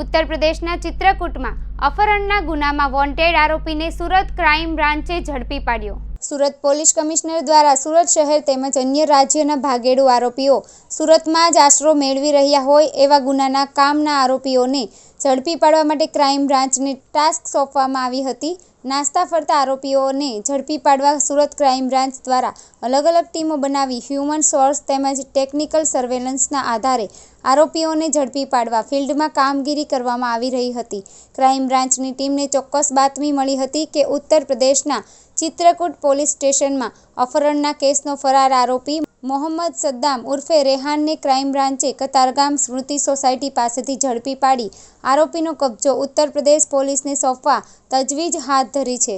ઉત્તર પ્રદેશના ચિત્રકૂટમાં અપહરણના ગુનામાં વોન્ટેડ આરોપીને સુરત ક્રાઇમ બ્રાન્ચે ઝડપી પાડ્યો. સુરત પોલીસ કમિશનર દ્વારા સુરત શહેર તેમજ અન્ય રાજ્યના ભાગેડુ આરોપીઓ સુરતમાં જ આશરો મેળવી રહ્યા હોય એવા ગુનાના કામના આરોપીઓને ઝડપી પાડવા માટે ક્રાઇમ બ્રાન્ચને ટાસ્ક સોંપવામાં આવી હતી. નાસ્તા ફરતા આરોપીઓને ઝડપી પાડવા સુરત ક્રાઇમ બ્રાન્ચ દ્વારા અલગ અલગ ટીમો બનાવી હ્યુમન સોર્સ તેમજ ટેકનિકલ સર્વેલન્સના આધારે આરોપીઓને ઝડપી પાડવા ફિલ્ડમાં કામગીરી કરવામાં આવી રહી હતી. ક્રાઇમ બ્રાન્ચની ટીમને ચોક્કસ બાતમી મળી હતી કે ઉત્તર પ્રદેશના ચિત્રકૂટ પોલીસ સ્ટેશનમાં અપહરણના કેસનો ફરાર આરોપી મોહમ્મદ સદ્દામ ઉર્ફે રેહાનને ક્રાઇમ બ્રાન્ચે કતારગામ સ્મૃતિ સોસાયટી પાસેથી ઝડપી પાડી. આરોપીનો કબજો ઉત્તર પ્રદેશ પોલીસને સોંપવા તજવીજ હાથ ધરી છે.